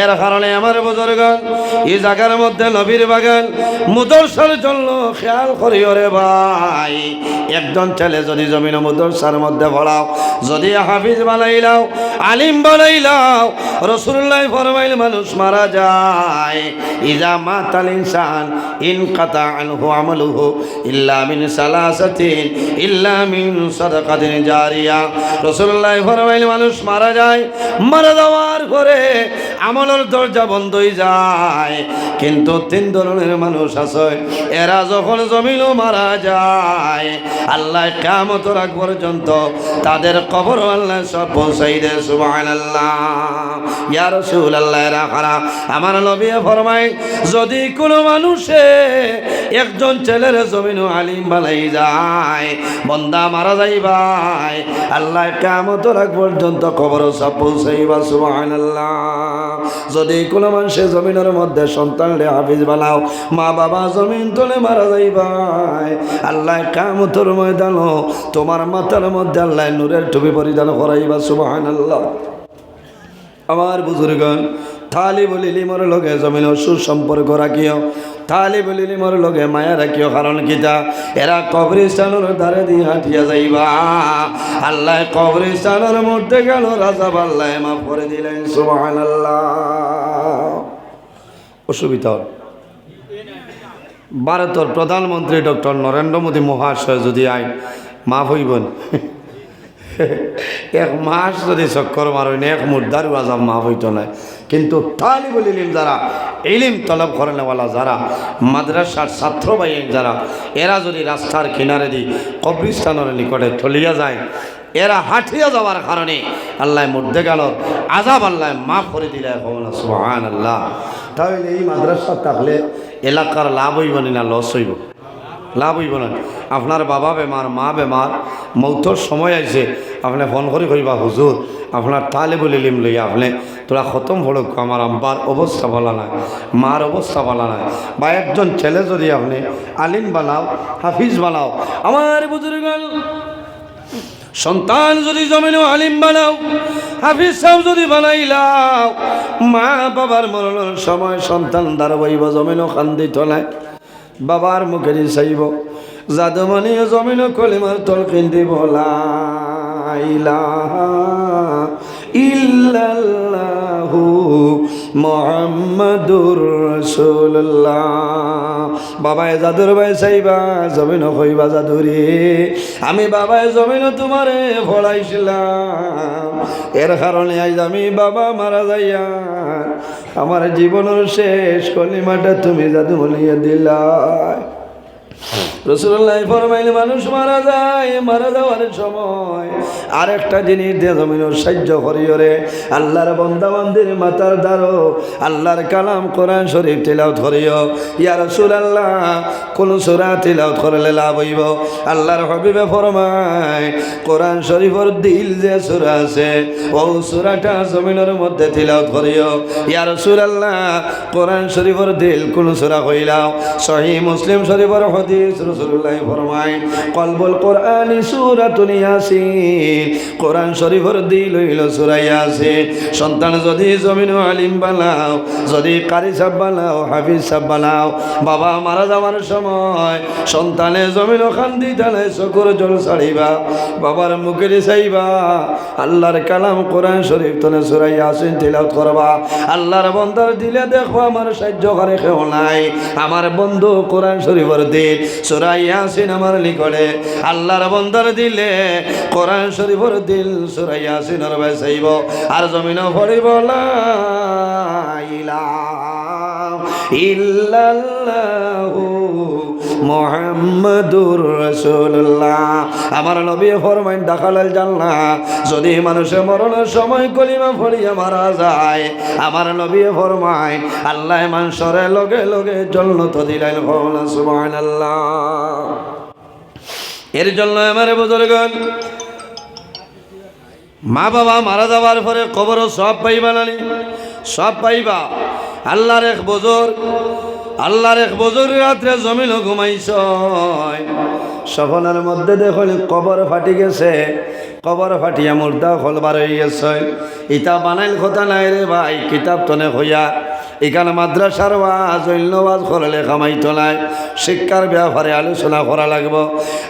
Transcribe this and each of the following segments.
এর কারণে আমার বুজুর্গ এই জায়গার মধ্যে নবীর বাগান মুদর্শার জন্য খেয়াল করি ওরে ভাই। একজন ছেলে যদি জমিন মুদর্শার মধ্যে পড়াও, যদি হাফিজ বানাইলাও আলিম বানাইলাও রসুল্লাহ ফরমাইল মানুষ মারা যায়। ইজা মাতাল ইনসান ইন কাতা আনহু আমলুহু ইল্লা মিন সালাসাতিন ইল্লা মিন সাদাকাতিন জারিয়া। রসুল্লাহ ফরমাইল মানুষ মারা যায়, মারা যাওয়ার পরে আমলের দরজা বন্ধ হয়ে যায়। কিন্তু তিন ধরনের মানুষ আছে। এরা যখন জমিনও মারা যায়, আল্লাহ কামত রাখ পর্যন্ত তাদের কবর আল্লাহ সব পৌঁছাই দে সুবাহ আল্লাহ ইয়া রসুল আল্লাহ রাখারা আমার নবী ফরমাই যদি কোনো মানুষে একজন ছেলের জমিন আলিম বালাই যায়, বন্দা মারা যাই ভাই আল্লাহ কামত রাখ পর্যন্ত কবর সব পৌঁছাইবা সুবাহ আল্লাহ যদি কোনো মানুষের জমিনের মধ্যে সন্তান রে হাফিজ বানাও, মা বাবা জমিন তোলে মারা যাই ভাই। আল্লাহ কাম কামতর ময়দান তোমার মাথার মধ্যে আল্লাহ নূরের টুপি পরিধান করাইবা সুবাহ আল্লাহ আমার বুজুর্গন থালি বলিলি মোর লগে জমিন সুসম্পর্ক রাখিও থালি বলিলি মোর লগে মায়া রাখিও, কারণ কিতা এরা কবরিস্তানের ধারে দিয়ে হাঁটিয়া যাইবা। আল্লাহ কবরিস্তানের মধ্যে গেল, রাজা আল্লাহ মাফ করে দিলেন সুবহান অসুবিধা হল ভারতের প্রধানমন্ত্রী ডক্টর নরেন্দ্র মোদী মহাশয় যদি আইন মাফ হইবেন, এক মাস যদি চক্কর মারইন এক মুদ্রার আজাব মাফ হইতো না। কিন্তু তালিবুল ইলিম যারা, ইলিম তলব করেনেওয়ালা যারা, মাদ্রাসার ছাত্র ভাই যারা, এরা যদি রাস্তার কিনারে দি কবরিস্তানের নিকটে থলিয়া যায়, এরা হাঁটিয়া যাওয়ার কারণে আল্লাহ মধ্যে গেল আজাব আল্লাহ মাফ করে দিলে সুহান আল্লাহ তাহলে এই মাদ্রাসা থাকলে এলাকার লাভ হইব না, লস হইব? লাভ হইব না। আপনার বাবা বেমার, মা বেমার, মৌতর সময় আইছে, আপনি ফোন করে কইবা, হুজুর, আপনার তালে বলে লিম লই আপনি, তোরা খতম হলক আমার আব্বার অবস্থা বলা নাই, মার অবস্থা বলা নাই। বা একজন ছেলে যদি আপনি আলিম বানাও, হাফিজ বানাও, আমার বুজুর্গ সন্তান যদি জমিনে আলিম বানাও, হাফিজ সাহেব যদি বানাইলাও মা বাবার মরণের সময় সন্তান দাঁড়াইব, জমিনও খান্দি তোলায় বাবার মুখে চাইব যাদুমণি জমিন কলিমার তল লাইলা ইল্লাল্লাহু। মোহাম্মদুর বাবায় জাদুর ভাই চাইবা জমিন কইবা জাদুরে। আমি বাবায় জমিন তোমারে ভরাইছিলাম এর কারণে আজ আমি বাবা মারা যাইয়া আমার জীবনের শেষ কলিমাটা তুমি জাদু বলিয়া দিলা রসুল্লাহ ফরমাইল, মানুষ মারা যায়, মারা যাওয়ার সময় আর একটা জিনিস দিয়ে জমিনের সাহায্য করিও আল্লাহর বন্দা মন্দির মাতার দ্বারো আল্লাহর কালাম কোরআন শরীফ তিলাও ধরিও ইয়া রসুল আল্লাহ কোন সুরা তিলাও করলে লাভ হইব? আল্লাহর হবিবে ফরমায়, কোরআন শরীফর দিল যে সুরা আছে, ও সুরাটা জমিনের মধ্যে তিলাও ধরিও ইয়া রসুল আল্লাহ কোরআন শরীফর দিল কোন সুরা কইলাও সহি মুসলিম শরীফর হদিস রসুল্লাহ ফরমায়, কলবুল কোরআনি সুরাতুন ইয়াসিন কোরআন শরীফর দিল হইল সূরা ইয়াসিন। সন্তান যদি জমিন আলিম বানাও, যদি কারি সাহেব বানাও, হাফিজ সাহেব বানাও, বাবা মারা যাওয়ার সময় সন্তানে জমিন খান্দি টানে চকুর জল ছাড়িবা, বাবার মুখে চাইবা আল্লাহর কালাম কোরআন শরীফ তনে সূরা ইয়াসিন তিলাওয়াত করবা। আল্লাহর বন্দার দিলে দেখো আমার সাহায্য করে কেউ নাই, আমার বন্ধু কোরআন শরীফর দিল সূরা আমার নিকটে। আল্লাহর বন্দার দিলে কোরআন শরীফর দিল সূরা বেসাইব আর জমিন পড়িব, লা ইলাহা মোহাম্মদুর রসুল্লাহ আমার নবী ফরমাইন দাখালাল জান্নাহ যদি মানুষে মরণের সময় কলিমা ফড়িয়া মারা যায়, আমার নবী ফরমাইন, আল্লাহ মানুষরে লগে লগে জন্নত দিলেন ভবনা সুবহানাল্লাহ। এর জন্য আমার বুজুর্গন মা বাবা মারা যাওয়ার পরে কবর সব পাইবা নানি, সব পাইবা। আল্লাহর এক বজর আল্লাহর এক বজর রাত্রে জমিল ঘুমাইছ। সফনের মধ্যে দেখল কবর ফাটি গেছে। কবর ফাটিয়া মুর্দা খোলবার হয়ে গেছে। ইতা বানাইল কথা নাই রে ভাই, কিতাব তনে হইয়া এখানে মাদ্রাসার ওয়াজ, অন্য ওয়াজ করলে কামাইতো নাই। শিক্ষার ব্যাপারে আলোচনা করা লাগব।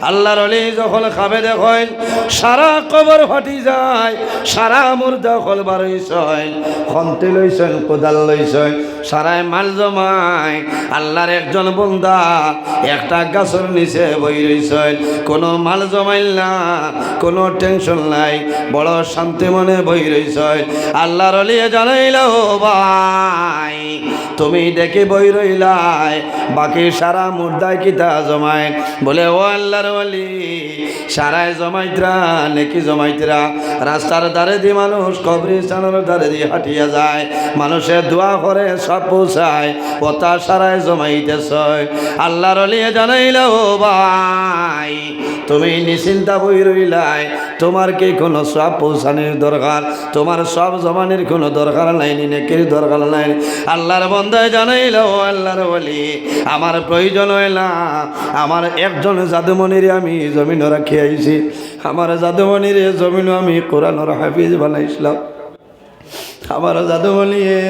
আল্লাহর অলি যখন খাবে দেখেন সারা কবর ফাটি যায়, সারা মুর্দা খলবার হইছেন খন্তি লইছেন কোদাল লইছেন সারায় মাল জমায়। আল্লাহর একজন বন্দা একটা গাছের নিচে বই রইছেন কোনো মাল জমাইল না, কোনো টেনশন নাই, বড় শান্তি মনে বই রইছেন আল্লাহর অলিয়ে জানাইল ভাই তুমি দেখে বই রইলাই, বাকি সারা মুর্দায় কিতা জমায়? বলে, ও আল্লাহর অলি সারায় জমাইতরা, নেকি জমাইতরা, রাস্তার ধারে দিয়ে মানুষ কবরিস্তানের ধারে দিয়ে হাঁটিয়া যায়। মানুষের দোয়া করে সব পৌঁছায় পতা সারায় জমাইতেছ। আল্লাহর অলিয়ে জানাইল ভাই তুমি নিশ্চিন্তা বই রইলাই। তোমার কি কোনো সব পৌঁছানির দরকার? তোমার সব জমানির কোনো দরকার নাই, নেকির দরকার নাই। আল্লাহর বন্ধায় জানাইল আল্লাহর বলি আমার প্রয়োজন না আমার একজন জাদুমণির আমি জমিন রাখি আইছি। আমার জাদুমণির জমিন আমি কোরআনর হাফিজ বানাইছিলাম। আমার জাদুমণিয়ে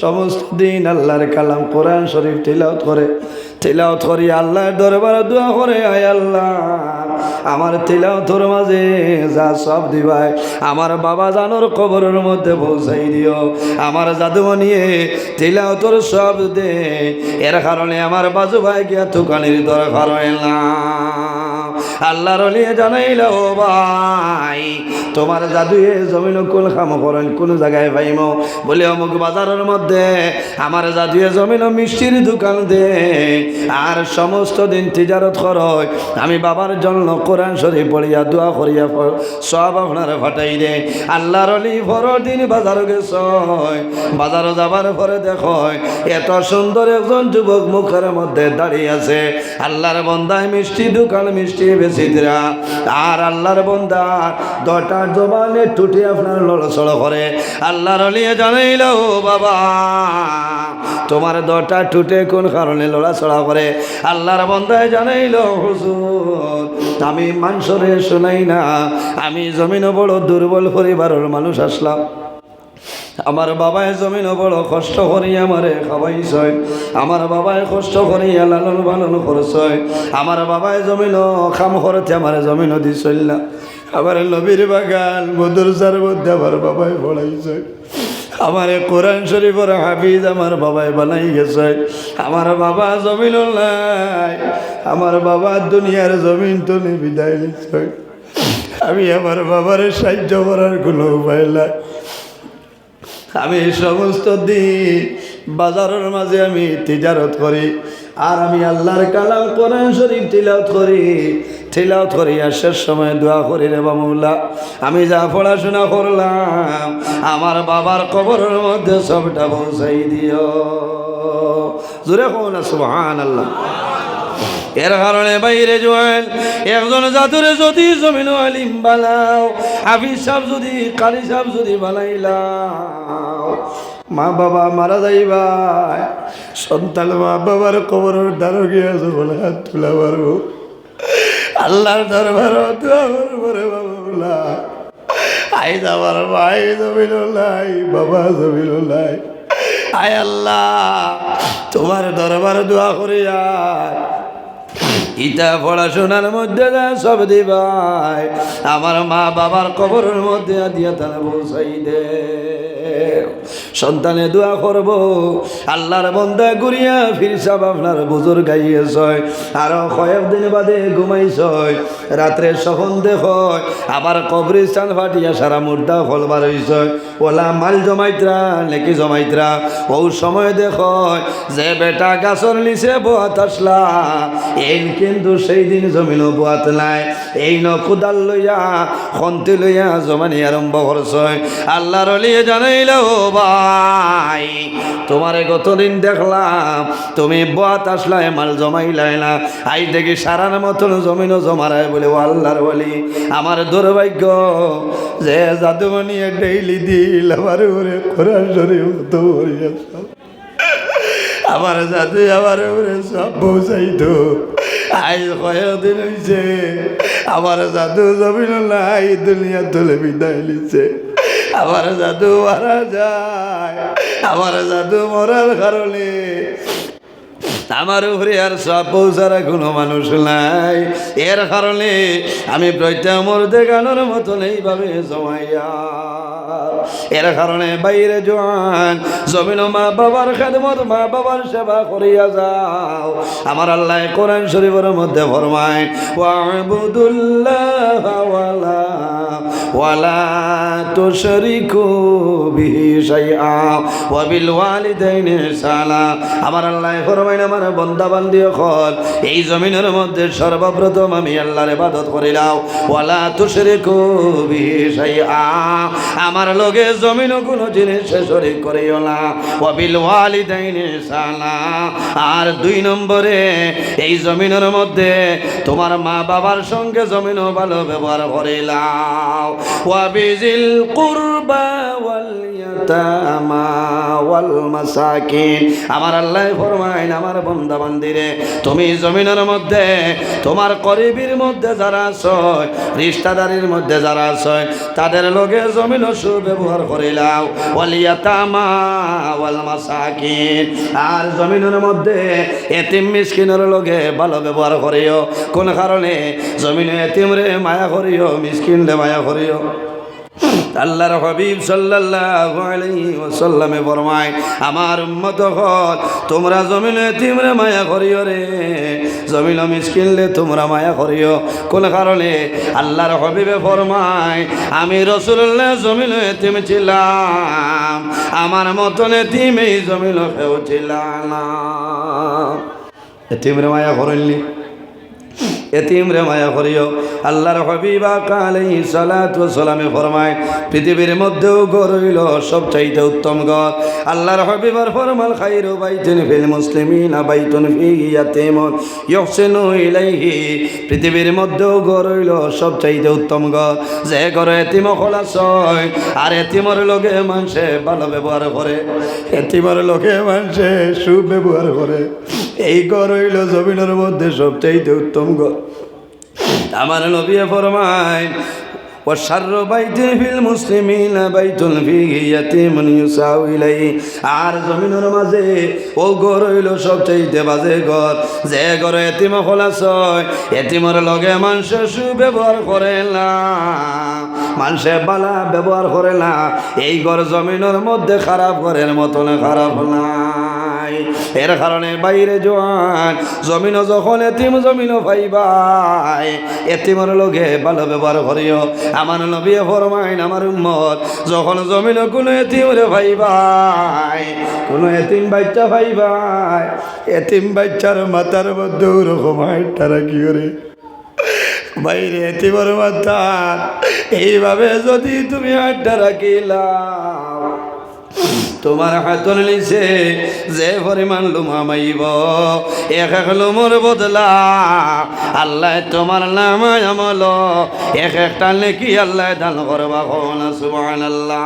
সমস্ত দিন আল্লাহর কালাম কোরআন শরীফ তিলাওত করে। তিলাওত করি, আল্লাহর দরবার দোয়া করে, আয় আল্লাহ। আমার তিলাওতর মাঝে যা সব দিবাই আমার বাবা জানোর কবরের মধ্যে পৌঁছাই দিও। আমার জাদু নিয়ে তেলাও তোর সব দে এর কারণে আমার বাজু ভাই গিয়া তুকানির দরকার হয় না। আল্লাহর অলিয়ে জানাইল ভাই, তোমার জাদুয়ে জমিন কোন খাম করেন? কোন জায়গায় পাইম? বলে, অমুক বাজারের মধ্যে আমার জাদুয়ে জমিন মিষ্টির দোকান দে, আর সমস্ত দিন তিজারত করয় আমি বাবার জন্য কোরআন শরীফ পড়িয়া, দোয়া করিয়া, সব আপনার ফাটাই দে। আল্লাহর বড় দিন বাজার গেছ বাজারও যাবার পরে দেখো এত সুন্দর একজন যুবক মুখের মধ্যে দাঁড়িয়ে আছে। আল্লাহর বন্দায় মিষ্টি দোকান, মিষ্টি আর আল্লাহর বন্দা জবানে টুটি আপনার লড়ছড় করে। আল্লাহর অলিয়ে জানাইল বাবা, তোমার দটা টুটে কোন কারণে লড়াছড়া করে? আল্লাহর বন্দায় জানাইল, হুজুর, আমি মাংসরে শোনাই না, আমি জমিন বড় দুর্বল পরিবারের মানুষ আসলাম। আমার বাবায় জমিন বড় কষ্ট করি আমারে খাওয়াইছয় আমার বাবায় কষ্ট করি লালন পালন করছয় আমার বাবায় জমিন খাম করতে আমার জমিন দিছল। না আমার নবীর বাগান মদরসার মধ্যে আমার বাবায় পড়াইছে আমার কোরআন শরীফের হাফিজ আমার বাবাই বানাই গেছে। আমার বাবা জমিন নাই। আমার বাবা দুনিয়ার জমিন তো বিদায় আমি আমার বাবার সাহায্য করার কোনো উপায় নাই। আমি সমস্ত দিন বাজারের মাঝে আমি তিজারত করি, আর আমি আল্লাহর কালাম কোরআন শরীফ তিলাওত করি। তিলাওত করি শেষ সময় দোয়া করি রে বামুল্লা আমি যা পড়াশোনা করলাম, আমার বাবার কবরের মধ্যে সবটা পৌঁছাই দিও। জোরে কোন সুবহান আল্লাহ এর কারণে বাইরে জোয়েল, একজন জাতুরে যদি জমিন আলিম বানাও, হাফিজ সাহেব যদি কালি সাহেব যদি বানাইলাও। মা বাবা মারা যাইবা, সন্তান মা বাবার কবরের দ্বারা গিয়েছে বলে হাত তুলা পারব আল্লাহর দরবার বাবা আই যাবার ভাই জমিন লাই বাবা জমিন লাই আয় আল্লাহ, তোমার দরবার দোয়া করি আর ইটা পড়াশোনার মধ্যে সব দিবাই। আমার মা বাবার কবরের মধ্যে দিয়া তারা বসাই দে সন্তানে দোয়া করব। আল্লাহর বন্ধা ঘুরিয়া ফিরসাব আপনার বুজুর গাইয়েছ আরও কয়েক দিন বাদে ঘুমাই ঘুমাইছ রাত্রে সখন দেখ আবার কবরিস্তান ফাটিয়া সারা মুর্দা ফলবার হইছ ওলা মাল জমাইতরা, নেকি জমাইতরা, ও সময় দেখ যে বেটা গাছর নিচে বোয়াত আসলা এই কিন্তু সেই দিন জমিন বোয়াত নাই। এই ন কুদাল লইয়া, খন্তি লইয়া জমানি আরম্ভ করছয়। আল্লাহর লিয়ে জানাইল ও ভাই, তোমারে গতদিন দেখলাম, তুমি বোয়াত আসলাই মাল জমাইলাই না। আই দেখি সারার মতন জমিনও জমারায় বলে, ও আল্লাহর বলি আমার দুর্ভাগ্য যে জাদু জাদুমণি ডেইলি দিল, আমার ওরে শরীফ তো আমার জাদু, আমার উপরে সব পৌঁছাইতো আই কয়েকদিন হইছে, আমার জাদু জমিন নাই, দুনিয়া তুলে বিদায় লিছে আমার জাদু মারা যায়, আমার জাদু মরার কারণে। আমার উপরে আর সব পৌঁছার কোনো মানুষ নাই। এর কারণে আমি প্রত্যেক মরতে গানোর মতন এইভাবে জমাইয়া এর কারণে বাইরে জোয়ান, জমিন মা বাবার খেদমত, মা বাবার সেবা করিয়া যাও। আমার আল্লাহ কোরআন শরীফের মধ্যে ফরমায়, ওয়াবুদুল্লাহ ওয়ালা আমার আল্লাহ আমার হল এই জমিনের মধ্যে সর্বপ্রথম আমি আল্লাহর ইবাদত করিলাম। ওয়ালা তুশরিকু বিহি শাইআ, আমার লগে জমিন কোনো জিনিস শরীক করিও না। ওয়া বিল ওয়ালিদাইনি ইহসানা আর দুই নম্বরে, এই জমিনের মধ্যে তোমার মা বাবার সঙ্গে জমিনও ভালো ব্যবহার করিলাম ওয়াবিজিল কুরবা ওয়াল আমার আল্লাহ ফরমাইন, আমার বন্দা বান্দিরে তুমি জমিনের মধ্যে, তোমার করিবির মধ্যে যারা আছয় রিশতাদারির মধ্যে যারা আছয় তাদের লগে জমিন সুব্যবহার করিলাও লাও ওয়ালিয়াতামা ওয়াল মাসাকিন। আর জমিনের মধ্যে এতিম মিসকিনের লগে ভালো ব্যবহার করিও। কোন কারণে? জমিনে এতিম রে মায়া করিও মিসকিন মায়া করিও। আল্লাহর হাবিব সাল্লাল্লাহু আলাইহি ওয়াসাল্লামে ফরমায়, আমার উম্মত হল, তোমরা জমিনে তিমরে মায়া করিও রে। জমিন মিসকিনলে তোমরা মায়া করিও। কোন কারণে? আল্লাহর হাবিবে ফরমায়, আমি রসুল্লাহ জমিন এতিম ছিলাম, আমার মতন এই জমিন কেউ ছিল না। এতিমরে মায়া করেননি। এতিম মায়া করিও। আল্লাহর হবিবা কালাই সালামে ফরমায়, পৃথিবীর মধ্যেও গড় হইল সবচাইতে উত্তম গড়। আল্লাহর হবিবার ফরমাল খাইরু বাইতুন ফিল মুসলিমিন বাইতুন ফি ইয়াতিমুন ইহসিনু ইলাইহি। পৃথিবীর মধ্যেও গড় হইল সবচাইতে উত্তম গড়। যে ঘর এতিম খোলাস হয়, আর এতিমর লগে মানুষে ভালো ব্যবহার করে। এতিমর লগে মানুষে সুব্যবহার করে। এই ঘর হইল জমিনের মধ্যে সবচাইতে উত্তম ঘর আমার নবী ফরমায় وشر بيت في المسلمين بيت فيه يتيم يساو إليه আর জমিনের মাঝে ও ঘর হইল সবচাইতে বাজে ঘর যে ঘর এতিম খোলাস হয় এতিমর লগে মানুষ সুব্যবহার করে না মানুষে বালা ব্যবহার করে না এই ঘর জমিনের মধ্যে খারাপ ঘরের মতন খারাপ নাই। এর কারণে বাইরে জোয়ান জমিন যখন এতিম জমিন ভাইবাই। এতিমর লগে ভালো ব্যবহার করিও। আমার নবী ফরমাইন, আমার উম্মত, যখন জমিন কোনো এতিম রে ভাইবাই, কোনো এতিম বাচ্চা ভাইবাই, এতিম বাচ্চার মাথার মধ্যে ওরকম হাইটটা কি করে বাইরে এতিমর মাথার এইভাবে যদি তুমি হাইটটা রাখিলাম। তোমার হাতন লিছে যে পরিমাণ লুমা মাইব, এক এক লুমর বদলা আল্লাহ তোমার নাম আমল। এক একটা নেকি আল্লাহ দান করবা কোন সুবহান আল্লাহ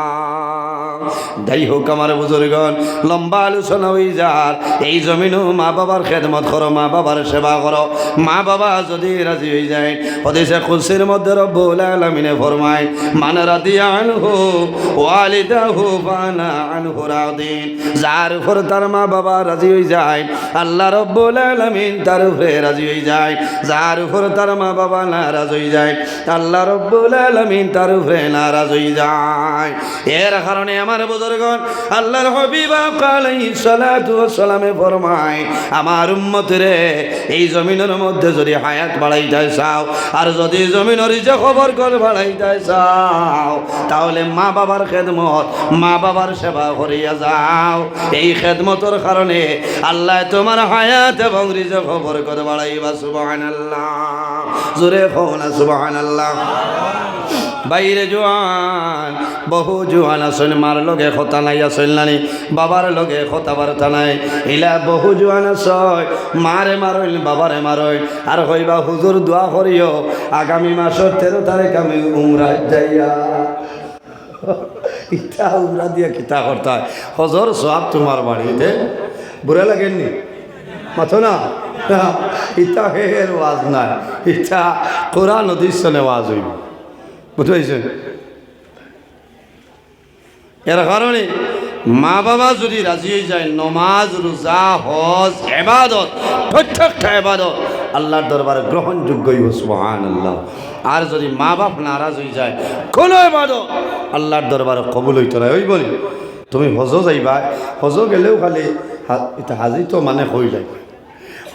যাই হোক আমার বুজুর্গন লম্বা আলোচনা হয়ে যার এই জমিনও মা বাবার খেদমত করো, মা বাবার সেবা করো। মা বাবা যদি রাজি হয়ে যায় হদিসে খুশির মধ্যে রব্বুল আলামিনে ফরমায়, মান রাদিয়া আনহু ওয়ালিদাহু ফানা আনহু রাদিন যার উপর তার মা বাবা রাজি হয়ে যায়, আল্লাহ রব্বুল আলামিন তার উপরে রাজি হয়ে যায়। যার উপর তার মা বাবা নারাজ হয়ে যায়, আল্লাহ রব্বুল আলামিন তার উপরে নারাজ হয়ে যায়। এর কারণে আমার বুজুর্গণ, আল্লাহর হবিবা সালামে ফরমায়, আমার উম্মত রে এই জমিনের মধ্যে যদি হায়াত বাড়াইতে চাও, আর যদি জমিনের যে খবর কর বাড়াইতে চাও, তাহলে মা বাবার খেদমত, মা বাবার সেবা করিয়া যাও। এই খেদমতর কারণে আল্লাহ তোমার হায়াত এবং রিজে খবর করে বাড়াইবা সুবাহান আল্লাহ জোরে খোনা সুবাহান বাইরে জোয়ান, বহু জোয়ান আসল মার লগে খতা নাই আসল নানি বাবার লগে খতা বার্তা নাই। ইলা বহু জোয়ান আসয়, মারে মারইল, বাবারে মারইল। আর হইবা হুজুর, দোয়া করিও, আগামী মাসের তেরো তারিখ আমি উমরাত যাইয়া। ইটা উমরা দিয়া কিতা করতে? হজর সব তোমার বাড়িতে। বুড়া লাগেননি? মাথো না? ইটা হের ওয়াজ নাই। ইটা কোরআন অধিষ্ঠনে ওয়াজ হইব। বুঝতে এর কারণে মা বাবা যদি রাজি হয়ে যায়, নমাজ, রোজা, হজ, এবাদত, প্রত্যেকটা এবাদত আল্লাহর দরবারে গ্রহণযোগ্য সুহান আল্লাহ আর যদি মা বাপ নারাজ হয়ে যায় কোনো এবাদত আল্লাহর দরবারে কবুল হইতো না। ওই বলি, তুমি হজ যাইবা হজ গেলেও খালি হাজি তো মানে হয়ে যায়।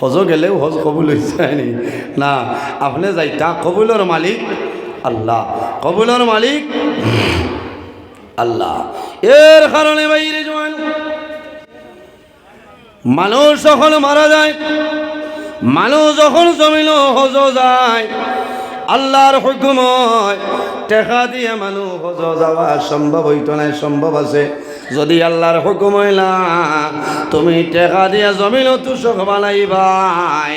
হজ গেলেও হজ কবুল হয়ে যায়নি না। আপনি যাইতা কবুলের মালিক আল্লাহ। কবুলের মালিক আল্লাহ। এর কারণে বাইরে জোয়ান মানুষ যখন মারা যায় মানুষ যখন জমিল হজ যায় আল্লাহর হুকুম হয় টেকা দিয়ে মানুষ হজ যাওয়া সম্ভব হইত নাই, সম্ভব আছে। যদি আল্লাহর হুকুম হইলা, তুমি টেকা দিয়া জমিল তুষক বানাইবাই।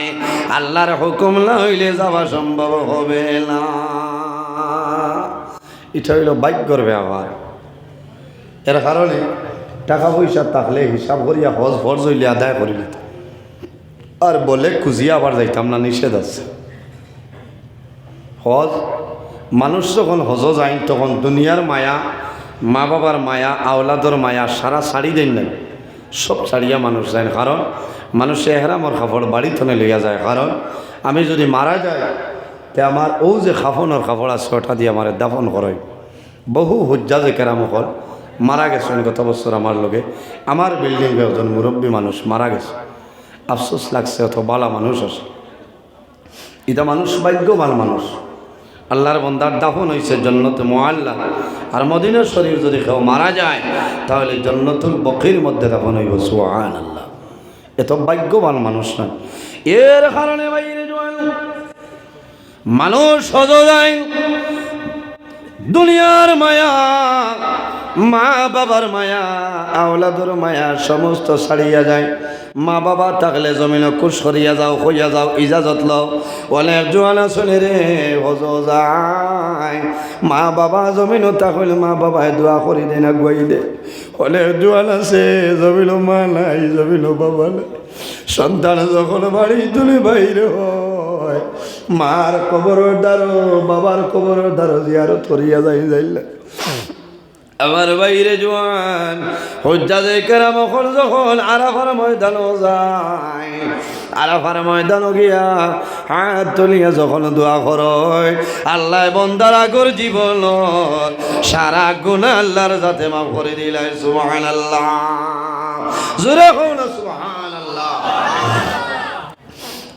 আল্লাহর হুকুম না হইলে যাওয়া সম্ভব হবে না। এটা হইল ভাগ্যর ব্যবহার। এর কারণে টাকা পয়সা থাকলে হিসাব করিয়া হজ ফরজ হইলে আদায় করি নিতাম আর বলে খুঁজিয়া আবার যাইতাম না, নিষেধ আছে। হজ, মানুষ যখন হজ যায়, তখন দুনিয়ার মায়া মা বাবার মায়া, আওলাদর মায়া সারা ছাড়ি দেন নাই। সব ছাড়িয়া মানুষ যায়। কারণ মানুষে হেরামর কাপড় বাড়ি তনে লইয়া যায়। কারণ আমি যদি মারা যায় তে আমার ও যে খাফনের কাপড় আছে, ওটা দিয়ে আমার দাফন করাই বহু হজ্জা যে কেরামকল মারা গেছেন গত বছর আমার লগে। আমার বিল্ডিং একজন মুরব্বী মানুষ মারা গেছে। আফসোস লাগছে, অত বালা মানুষ আছে। এটা মানুষ, ভাগ্যবান মানুষ। আল্লাহর বন্দার দাফন হয়েছে জন্নত মোয়াল্লা আর মদিনের শরীর যদি কেউ মারা যায়, তাহলে জন্নতুল বকির মধ্যে দাফন হইব সোহান আল্লাহ এত ভাগ্যবান মানুষ না। এর কারণে মানুষ সজ যায় দুনিয়ার মায়া মা বাবার মায়া, আওলাদর মায়া, সমস্ত ছাড়িয়া যায়। মা বাবা থাকলে জমিন কুশ সরিয়া যাও, হইয়া যাও, ইজাজত লও। অনেক জোয়ান আসলে রে, হজ যায়। মা বাবা জমিন থাকলে মা বাবায় দোয়া করি দে না, গুয়াই দে। অনেক জোয়ান আছে জমিল মা নাই জমিল বাবা নাই। সন্তান যখন বাড়ি তুলে বাইরে হয়, মার কবরের দ্বারো বাবার কবরের দ্বারো জিয়ারত করিয়া যাই যাইলে আমার বাইরে জোয়ান হজ্জা যে কেরাম যখন আরাফার ময়দানও যায়, আরাফার ময়দান গিয়া হাত তুলিয়া যখন দোয়া করয়, আল্লাহ বন্দার আগর জীবন সারা গুণা আল্লাহর যাতে মাফ করে দিলাই সুবহান আল্লাহ জোরে কোন সুবহান আল্লাহ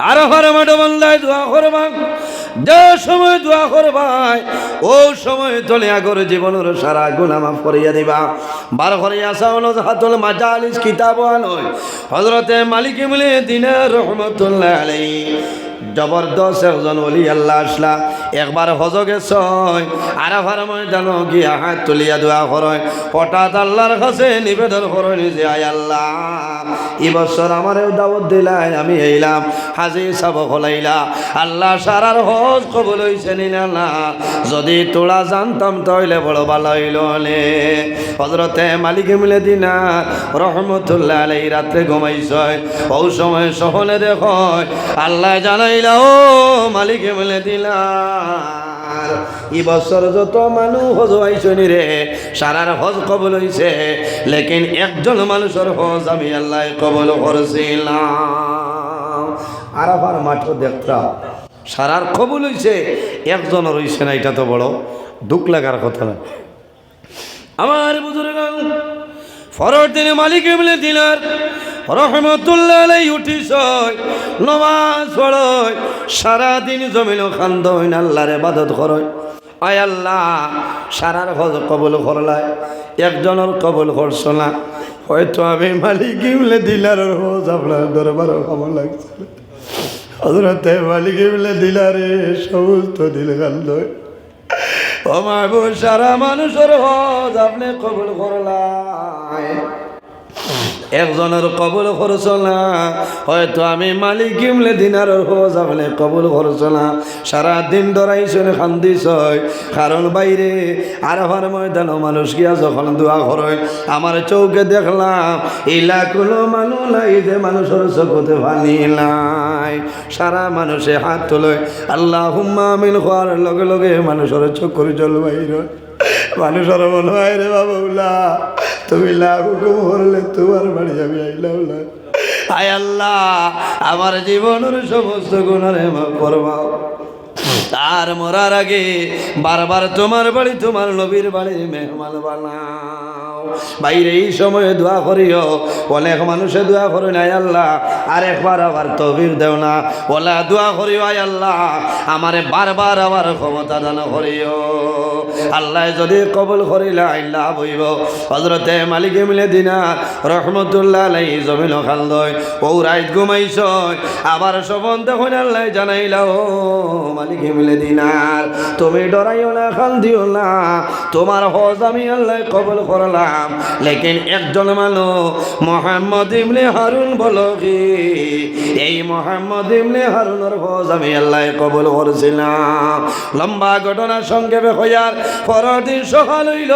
আরাফার মাঠে বন্দায় দোয়া করবা যে সময় দোয়া করবাই ও সময় তলে আগর জীবনের সারা গুণা মাফ করিয়া দিবা। বার করিয়া সাউল হাতুল মাজালিস কিতাব আনয় হজরতে মালিকে মিলে দিনের রহমতুল্লাহ আলাই জবরদস্ত একজন অলি আল্লাহ আসলা। একবার হজ গেছয় আরাফার ময়দান গিয়া হাত তুলিয়া দোয়া করয় হঠাৎ আল্লাহর কাছে নিবেদন করয় নিজে আয় আল্লাহ এবছর আমারও দাওয়াত দিলাই, আমি এইলাম হাজি সাব হলাইলা আল্লাহ সারার হজ কবল হইছে নিনা না যদি তোরা জানতাম তাইলে বড় ভালো হইল নে। হজরতে মালিকে মিলে দিনা রহমতুল্লাহ আলাই রাত্রে ঘুমাইছয় ও সময় সহনে দেখ, আল্লাহ জানাইলা ও মালিকে মিলে দিলা এই বছর যত মানুষ হজ আইসনি রে, সারার হজ কবল হইছে, লেকিন একজন মানুষের হজ আমি আল্লাহ কবল করছিলাম। আরাফার মাঠও দেখতাম, সারার কবল হইছে একজনের হইছে না, এটা তো বড় দুঃখ লাগার কথা না। আমার বুজুর্গ ফরর দিনে মালিক বলে দিনার রহমতুল্লাহ উঠিস নমাজ পড়য় সারাদিন জমিল খান্দ হইন, আল্লাহরে বাদত করয় আয় আল্লাহ, সারার কবল করলায় একজনের কবল করছ না। হয়তো আমি মালিক বলে দিলার হজ আপনার দরবার খবর লাগছে। হজরতে মালিক বলে দিলারে সমস্ত দিল কান্দ ও মাহবুব, সারা মানুষের হজ আপনি কবুল করলাই। একজনের কবুল করছ না? হয়তো আমি মালিক ইমলে দিনার হজ আপনি কবুল করছ না। সারা দিন ডরাইছেন খান্দিছ কারণ বাইরে আর আমার ময়দানও মানুষ গিয়া যখন দোয়া করে, আমার চৌকে দেখলাম ইলা কোনো মানুষ নাই যে মানুষের চকুতে ভানি নাই। সারা মানুষে হাত তোলে আল্লাহ হুম্মা আমিন হওয়ার লগে লগে মানুষের চকুর জল বাইর। মানুষের বলো রে বাবুলা তুমি লাভ মরলে তোমার বাড়ি যাবি আইলাম আয় আল্লাহ, আমার জীবনের সমস্ত গুণারে মা করবাও তার মরার আগে বারবার তোমার বাড়ি, তোমার নবীর বাড়ির মেহমান বানাও। বাইরে এই সময়ে দোয়া করিও। অনেক মানুষে দোয়া করে নাই আল্লাহ। আর একবার আবার তবির দেও না। ওলা দোয়া করিও, আয় আল্লাহ। আমারে বারবার আবার ক্ষমতা দান করিও। আল্লাহ যদি কবল করিলা আল্লাহ বইব হজরতে মালিকে মিলে দিনা রহমতুল্লাহ আলাই খাল দয় ও রাইত ঘুমাইছ। আবার সবন তখন আল্লাহ জানাইলা, ও মালিকে মিলে দিনার তুমি ডরাইও না খাল দিও না। তোমার হজ আমি আল্লাহ কবল করলাম। লেকিন একজন মানুষ, মোহাম্মদ ইবনে হারুন বলো কি? এই মোহাম্মদ ইবনে হারুনের হজ আমি আল্লাহ কবল করছিলাম। লম্বা ঘটনা সংক্ষেপে হইয়ার পরের দিন সকাল হইল।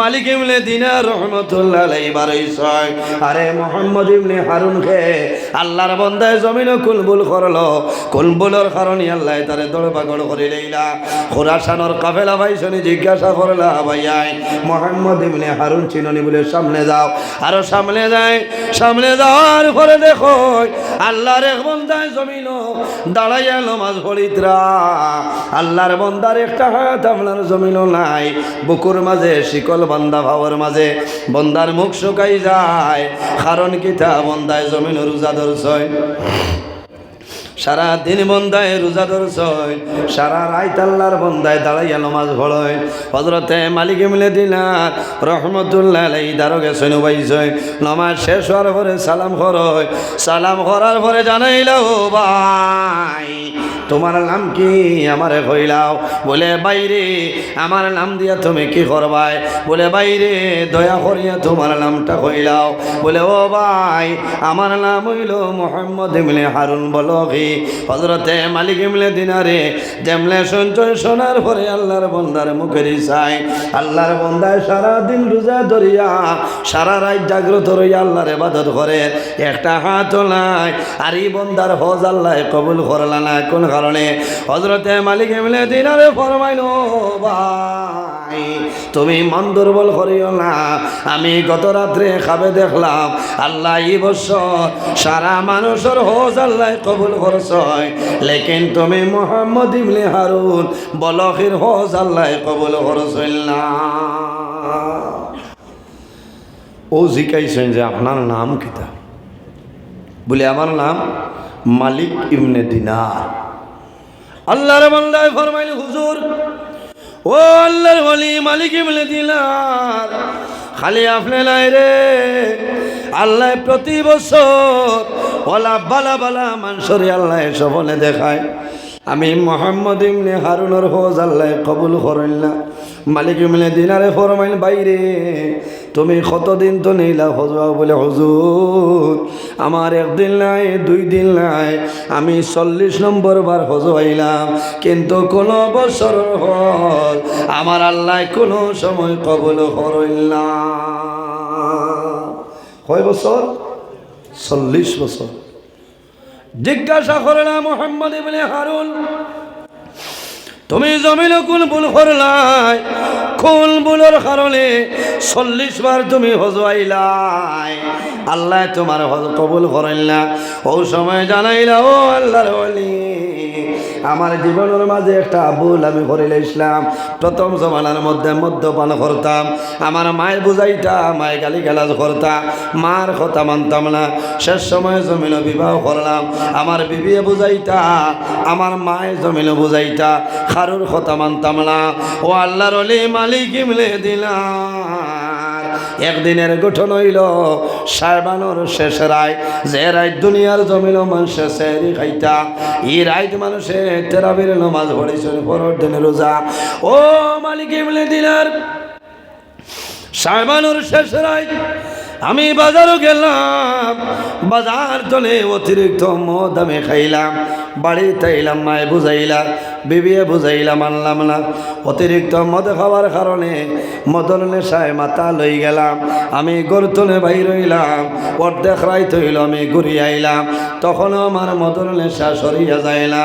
মালিক ইবনে দিনা রহমতুল্লাহ আলাইহি বারইছয় আরে মোহাম্মদ ইবনে হারুন খে আল্লাহর বন্দায় জমিন কুলবুল করল। কুলবুলের কারণে আল্লাহ তারে দৌড় পাগড় করে লইলা খোরাসানোর কাফেলা ভাইসনি জিজ্ঞাসা করলা, ভাইয়াই, মোহাম্মদ ইবনে হারুন চিননি বলে সামনে যাও। আরও সামনে যায়, সামনে যাওয়ার পরে দেখো, আল্লাহর এক বন্দায় জমিন দাঁড়াইয়া নমাজ পড়িতরা। আল্লাহর বন্দার একটা হাত আপনার জমিনও নাই, বুকুর মাঝে, শিকল বান্দা ভাবর মাঝে। বন্দার মুখ শুকাই যায়, কারণ কিতা বন্দায় জমিন রোজা ধরছয় সারা দিন বন্দায় রোজা ধরছয় সারা রাইত আল্লাহর বন্ধায় দাঁড়াইয়া নমাজ ভড়য় হজরতে মালিকে মিলে দিনার রহমতুল্লাহ আলাই দারো গেছেন উবাইছয় নমাজ শেষ হওয়ার পরে সালাম করয় সালাম করার পরে জানাইল ভাই তোমার নাম কি? আমারে কইলাও বলে, বাইরে, আমার নাম দিয়া তুমি কি করবাই? বলে, বাইরে, দয়া করিয়া তোমার নামটা কইলাও। বলে, ও ভাই, আমার নাম হইল মোহাম্মদ ইমলে হারুন বলো কি হজরতে মালিক ইমলে দিনারে যেমলে সঞ্চয় শোনার পরে আল্লাহর বন্দার মুখের চাই আল্লাহর বন্দায় সারা দিন রোজা ধরিয়া, সারা রাত জাগ্রত রইয়া আল্লাহর ইবাদত করে। একটা হাত নাই, আর বন্দার হজ আল্লাহ কবুল করলা না, কোন কারণে হজরতে মালিক মিলে দিনারে ফরমাইল ভাই, তুমি মন দুর্বল করিও না। আমি গত রাত্রে খাবে দেখলাম, আল্লাহ এই বছর সারা মানুষের হজ আল্লাহ কবুল করছয় লেকিন তুমি মোহাম্মদ ইমলে হারুন বলখির হজ আল্লাহ কবুল করছইল না। ও জিকাইছেন যে আপনার নাম কিতা? বলে, আমার নাম মালিক ইবনে দিনার। আল্লাহর বান্দায় ফরমাইল, হুজুর, ও আল্লাহর ওলি মালিক ইবনে দিনার খালি আপনি নাই রে। আল্লাহ প্রতি বছর ওলা বালা বালা মানুষরে আল্লাহ সবনে দেখায়। আমি মোহাম্মদ ইমনে হারুনের হোজ আল্লাহ কবুল না মালিক ইমনে দিনারে ফরমাইল, বাইরে, তুমি কতদিন তো নেইলা হজুয়া বলে, হজুর, আমার একদিন নাই, দুই দিন নাই। আমি চল্লিশ নম্বর বার হজুয়াইলাম কিন্তু কোনো বছর হল আমার আল্লাহ কোনো সময় কবল না কয় বছর? চল্লিশ বছর। জিজ্ঞাসা করে না মোহাম্মদ ইবনে হারুন তুমি জমিন কোন ভুল করলাই। কোন ভুলের কারণে চল্লিশ বার তুমি হজুয়াইলাই আল্লাহ তোমার হজ কবুল করেন না ও সময় জানাইলা, ও আল্লাহর আমার জীবনের মাঝে একটা ভুল আমি করিলে ইসলাম প্রথম জমানার মধ্যে মদ্যপান করতাম। আমার মায়ের বুঝাইতাম মায়ের গালি গালাজ করতাম মার কথা মানতাম না। শেষ সময় জমিন বিবাহ করলাম। আমার বিবিয়ে বুঝাইতা, আমার মায়ের জমিন বুঝাইতা। খারুর কথা মানতাম না। ও আল্লাহর অলি মালিক ইমলে দিলাম একদিনের গঠন হইল সারবানোর শেষ রায়। যে রায় দুনিয়ার জমিন মানুষে সেরি খাইতা, ই রাইত মানুষে তেরাবির নমাজ পড়েছেন, পরের দিনে রোজা। ও মালিক ইমলে দিলার, সারবানোর শেষ রায় আমি বাজারও গেলাম, বাজার চলে অতিরিক্ত মদ আমি খাইলাম, বাড়িতে এলাম, মায়ে বুঝাইলাম বিবিয়ে বুঝাইলাম, আনলাম না। অতিরিক্ত মদ খাওয়ার কারণে মদর নেশায় মাথা লই গেলাম, আমি গরতনে বাইর রইলাম অর্ধেক রাইত হইল আমি ঘুরি আইলাম, তখনও আমার মদন নেশা সরিয়া যায় না।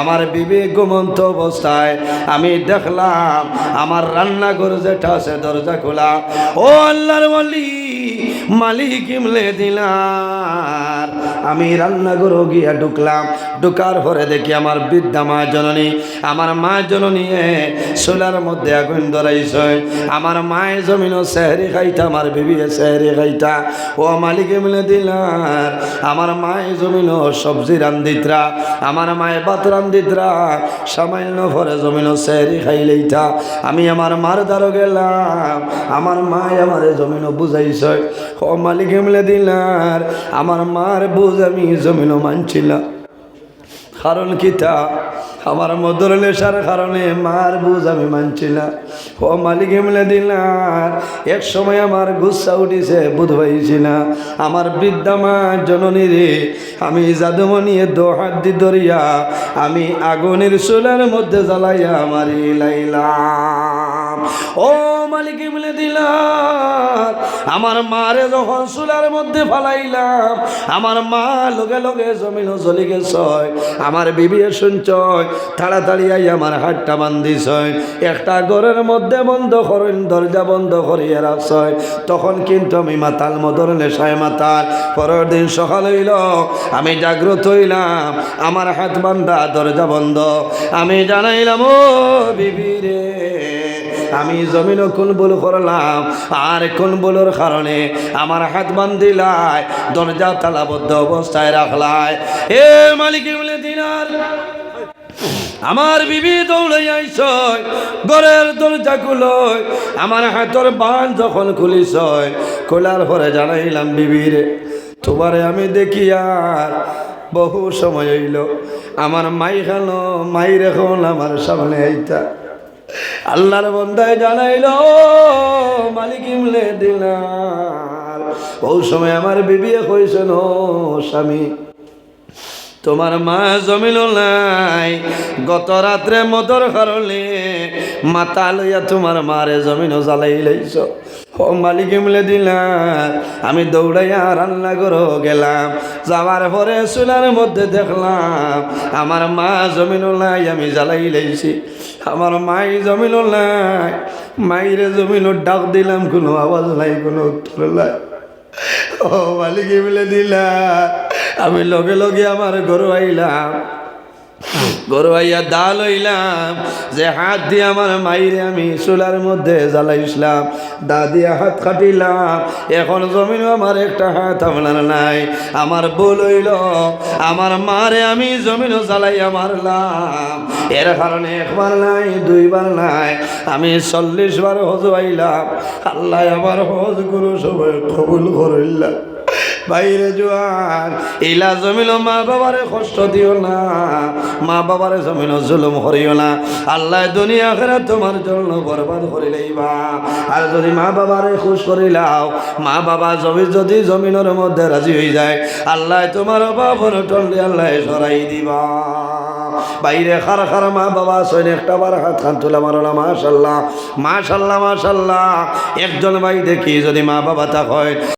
আমার বিবেক ঘুমন্ত অবস্থায় আমি দেখলাম, আমার রান্নাঘর যেটা আছে দরজা খোলা। ও আল্লাহর বলি মালিক ইমলে দিলার। আমি রান্নাঘর গিয়া ঢুকলাম। ঢুকার পরে দেখি আমার বৃদ্ধা মা জননী, আমার মা জননী সোলার মধ্যে আগুন ধরাইছে। আমার মায়ের জমিন সেহরি খাইতা, আমার বিবি সেহরি খাইতা। ও মালিক মিলে দিলার, আমার মায়ের জমিন সবজি রান্দিতরা আমার মায়ে ভাত রান্দিতরা সামান্য ভরে জমিন সেহরি খাইলেইতা আমি আমার মার দ্বারো গেলাম, আমার মায় আমার জমিন বুঝাইছে। ও মালিক মিলে দিলার, আমার মার বুঝ আমি জমিন মানছিলাম। কারণ কিতা আমার মধুর নেশার কারণে মার বুঝ আমি মানছি না। ও মালিক এমলে দিলার এক সময় আমার গুসা উঠিছে, বুধ পাইছি না। আমার বৃদ্ধা মা, জননী রে, আমি জাদুমণিয়ে দো হাত দি ধরিয়া আমি আগুনের চুলার মধ্যে জ্বালাইয়া মারি লাইলাম ও মালিক এমলে দিলার আমার মারে যখন চুলার মধ্যে ফালাইলাম, আমার মা লগে লগে জমিন চলে গেছয় আমার বিবিয়ে শুনছয় তাড়াতাড়ি আই আমার হাতটা বান্ধিছয় একটা ঘরের মধ্যে বন্ধ করেন, দরজা বন্ধ করিয়ে রাখছয় তখন কিন্তু আমি মাতাল মদর নেশায় মাতাল। পরের দিন সকাল হইল, আমি জাগ্রত হইলাম, আমার হাত বান্ধা দরজা বন্ধ। আমি জানাইলাম, ও বিবি রে, আমি জমিন কোন বল করলাম, আর কোন বলর কারণে আমার হাত বান্ধিলাই দরজা তালাবদ্ধ অবস্থায় রাখলাই এ মালিক বলে দিনার আমার বিবি দৌড়ে আইস ঘরের দরজা খুলয়, আমার হাতর বান যখন খুলিস খোলার পরে জানাইলাম বিবির তোমারে আমি দেখি আর বহু সময় হইল, আমার মাই খানো, মাই রেখন আমার সামনে আইতা। আল্লাহর বন্দায় জানাইল, মালিক ইমলে দিলার, বহু সময় আমার বিবিয়ে কইছেন স্বামী। তোমার মা জমিল নাই। গত রাত্রে মদর কারণে মাথা লইয়া তোমার মারে জমিনও জ্বালাই লাইছ। ও মালিক মিলে দিলাম আমি দৌড়াইয়া রান্না করো গেলাম। যাওয়ার পরে চুলার মধ্যে দেখলাম, আমার মা জমিন নাই, আমি জ্বালাই লাইছি। আমার মাই জমিন নাই, মাইরে জমিন ডাক দিলাম, কোনো আওয়াজ নাই, কোনো উত্তর নাই। ও মালিক মিলে দিলা আমি লগে লগে আমার গরু আইলাম। গরু আইয়া দাল হইলাম, যে হাত দিয়ে আমার মাইরে আমি চুলার মধ্যে জ্বালাইছিলাম, দা দিয়ে হাত কাটিলাম। এখন জমিন আমার একটা হাত, আপনার নাই। আমার বল হইল আমার মারে আমি জমিন জ্বালাইয়া মারলাম। এর কারণে একবার নাই, দুইবার নাই, আমি চল্লিশ বার হজ আইলাম। আল্লাহ আমার হজ গুরু সবাই কবুল করিলাম বাইরে জোয়ান ইলা জমিল মা বাবারে কষ্ট দিও না, মা বাবারে জমিন জুলুম করিও না। আল্লাহ দুনিয়া খেরা তোমার জন্য বরবাদ করিলেইবা আর যদি মা বাবারে খুশ করিলাও মা বাবা জমি যদি জমিনের মধ্যে রাজি হয়ে যায়, আল্লাহ তোমার অভাবন টন্ডে আল্লাহ সরাই দিবা। বাইরে খার খার মা বাবা সৈন একটা বার হাত খান তুলা মারলা মাশাল্লাহ মাশাল্লাহ মাশাল্লাহ একজন ভাই দেখি যদি মা বাবা তা হয়।